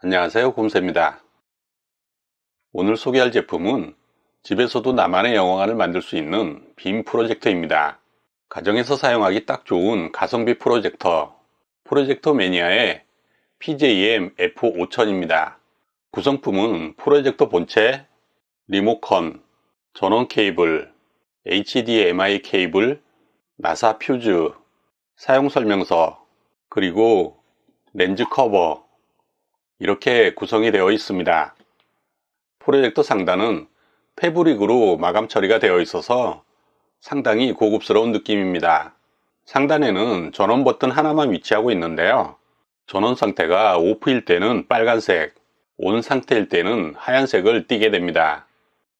안녕하세요 곰새입니다. 오늘 소개할 제품은 집에서도 나만의 영화관을 만들 수 있는 빔 프로젝터입니다. 가정에서 사용하기 딱 좋은 가성비 프로젝터 프로젝터 매니아의 PJM F5000입니다. 구성품은 프로젝터 본체, 리모컨, 전원 케이블, HDMI 케이블, 나사 퓨즈, 사용 설명서, 그리고 렌즈 커버, 이렇게 구성이 되어 있습니다. 프로젝터 상단은 패브릭으로 마감 처리가 되어 있어서 상당히 고급스러운 느낌입니다. 상단에는 전원 버튼 하나만 위치하고 있는데요. 전원 상태가 오프일 때는 빨간색, 온 상태일 때는 하얀색을 띠게 됩니다.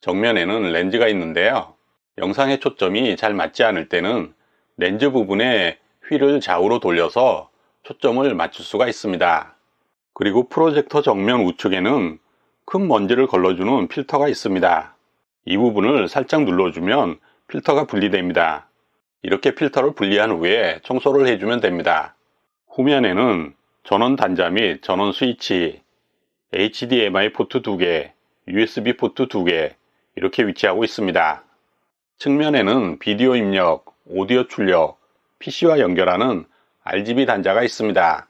정면에는 렌즈가 있는데요. 영상의 초점이 잘 맞지 않을 때는 렌즈 부분에 휠을 좌우로 돌려서 초점을 맞출 수가 있습니다. 그리고 프로젝터 정면 우측에는 큰 먼지를 걸러주는 필터가 있습니다. 이 부분을 살짝 눌러주면 필터가 분리됩니다. 이렇게 필터를 분리한 후에 청소를 해주면 됩니다. 후면에는 전원 단자 및 전원 스위치, HDMI 포트 2개, USB 포트 2개 이렇게 위치하고 있습니다. 측면에는 비디오 입력, 오디오 출력, PC와 연결하는 RGB 단자가 있습니다.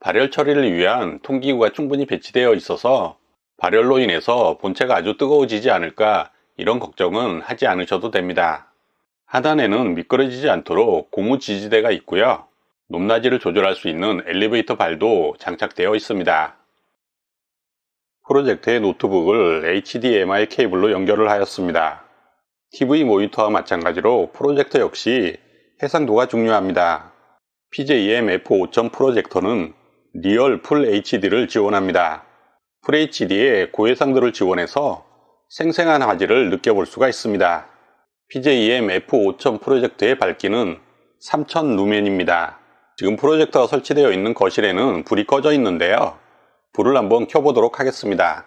발열 처리를 위한 통기구가 충분히 배치되어 있어서 발열로 인해서 본체가 아주 뜨거워지지 않을까 이런 걱정은 하지 않으셔도 됩니다. 하단에는 미끄러지지 않도록 고무 지지대가 있고요. 높낮이를 조절할 수 있는 엘리베이터 발도 장착되어 있습니다. 프로젝트의 노트북을 HDMI 케이블로 연결을 하였습니다. TV 모니터와 마찬가지로 프로젝터 역시 해상도가 중요합니다. PJM F5000 프로젝터는 리얼 풀 HD를 지원합니다. 풀 HD에 고해상도를 지원해서 생생한 화질을 느껴볼 수가 있습니다. PJM F5000 프로젝터의 밝기는 3000 루멘입니다. 지금 프로젝터가 설치되어 있는 거실에는 불이 꺼져 있는데요. 불을 한번 켜보도록 하겠습니다.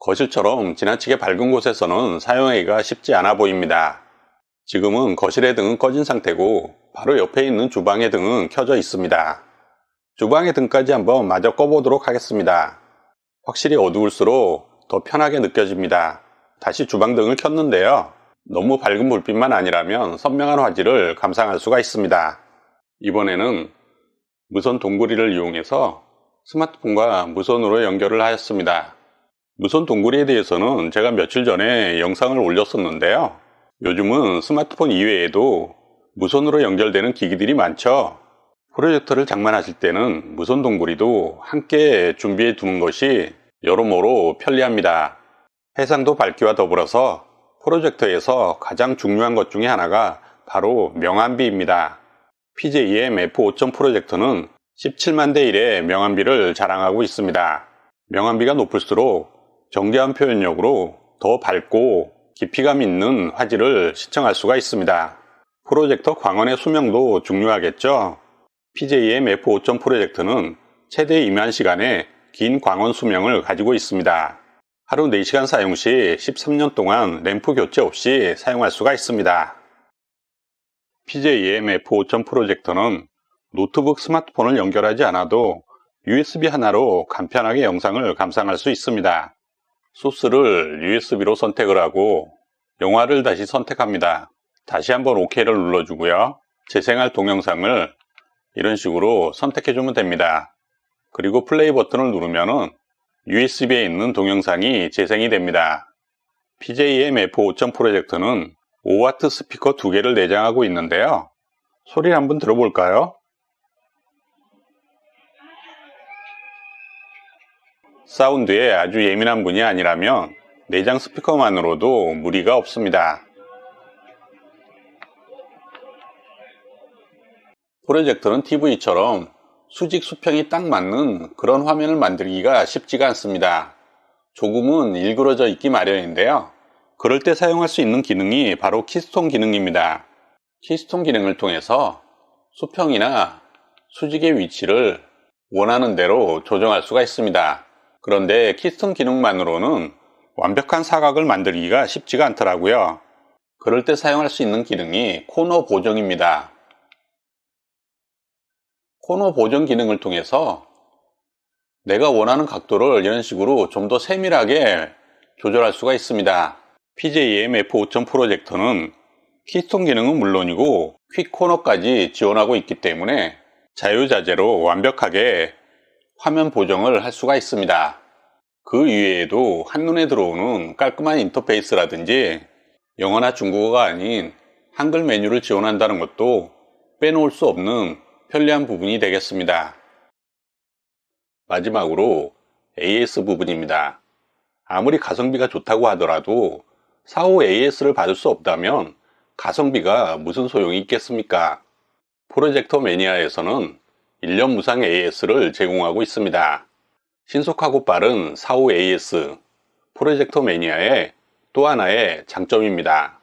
거실처럼 지나치게 밝은 곳에서는 사용하기가 쉽지 않아 보입니다. 지금은 거실의 등은 꺼진 상태고 바로 옆에 있는 주방의 등은 켜져 있습니다. 주방의 등까지 한번 마저 꺼보도록 하겠습니다. 확실히 어두울수록 더 편하게 느껴집니다. 다시 주방등을 켰는데요. 너무 밝은 불빛만 아니라면 선명한 화질을 감상할 수가 있습니다. 이번에는 무선 동구리를 이용해서 스마트폰과 무선으로 연결을 하였습니다. 무선 동구리에 대해서는 제가 며칠 전에 영상을 올렸었는데요. 요즘은 스마트폰 이외에도 무선으로 연결되는 기기들이 많죠. 프로젝터를 장만하실 때는 무선 동구리도 함께 준비해 두는 것이 여러모로 편리합니다. 해상도 밝기와 더불어서 프로젝터에서 가장 중요한 것 중에 하나가 바로 명암비입니다. PJM F5000 프로젝터는 17만 대 1의 명암비를 자랑하고 있습니다. 명암비가 높을수록 정교한 표현력으로 더 밝고 깊이감 있는 화질을 시청할 수가 있습니다. 프로젝터 광원의 수명도 중요하겠죠? PJM F5000 프로젝터는 최대 임한 시간에 긴 광원 수명을 가지고 있습니다. 하루 4시간 사용 시 13년 동안 램프 교체 없이 사용할 수가 있습니다. PJM F5000 프로젝터는 노트북 스마트폰을 연결하지 않아도 USB 하나로 간편하게 영상을 감상할 수 있습니다. 소스를 USB로 선택을 하고 영화를 다시 선택합니다. 다시 한번 OK를 눌러주고요. 재생할 동영상을 이런 식으로 선택해주면 됩니다. 그리고 플레이 버튼을 누르면 USB에 있는 동영상이 재생이 됩니다. PJM F5000 프로젝터는 5W 스피커 두 개를 내장하고 있는데요. 소리 한번 들어볼까요? 사운드에 아주 예민한 분이 아니라면 내장 스피커만으로도 무리가 없습니다. 프로젝터는 TV처럼 수직 수평이 딱 맞는 그런 화면을 만들기가 쉽지가 않습니다. 조금은 일그러져 있기 마련인데요. 그럴 때 사용할 수 있는 기능이 바로 키스톤 기능입니다. 키스톤 기능을 통해서 수평이나 수직의 위치를 원하는 대로 조정할 수가 있습니다. 그런데 키스톤 기능만으로는 완벽한 사각을 만들기가 쉽지가 않더라고요. 그럴 때 사용할 수 있는 기능이 코너 보정입니다. 코너 보정 기능을 통해서 내가 원하는 각도를 이런 식으로 좀 더 세밀하게 조절할 수가 있습니다. PJM F5.0 프로젝터는 키스톤 기능은 물론이고 퀵 코너까지 지원하고 있기 때문에 자유자재로 완벽하게 화면 보정을 할 수가 있습니다. 그 이외에도 한눈에 들어오는 깔끔한 인터페이스라든지 영어나 중국어가 아닌 한글 메뉴를 지원한다는 것도 빼놓을 수 없는 편리한 부분이 되겠습니다. 마지막으로 AS 부분입니다. 아무리 가성비가 좋다고 하더라도 사후 AS를 받을 수 없다면 가성비가 무슨 소용이 있겠습니까? 프로젝터 매니아에서는 1년 무상 AS를 제공하고 있습니다. 신속하고 빠른 사후 AS, 프로젝터 매니아의 또 하나의 장점입니다.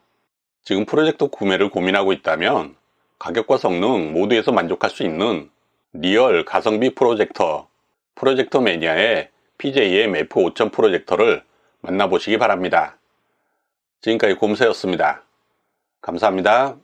지금 프로젝터 구매를 고민하고 있다면 가격과 성능 모두에서 만족할 수 있는 리얼 가성비 프로젝터, 프로젝터 매니아의 PJM F5000 프로젝터를 만나보시기 바랍니다. 지금까지 곰세였습니다. 감사합니다.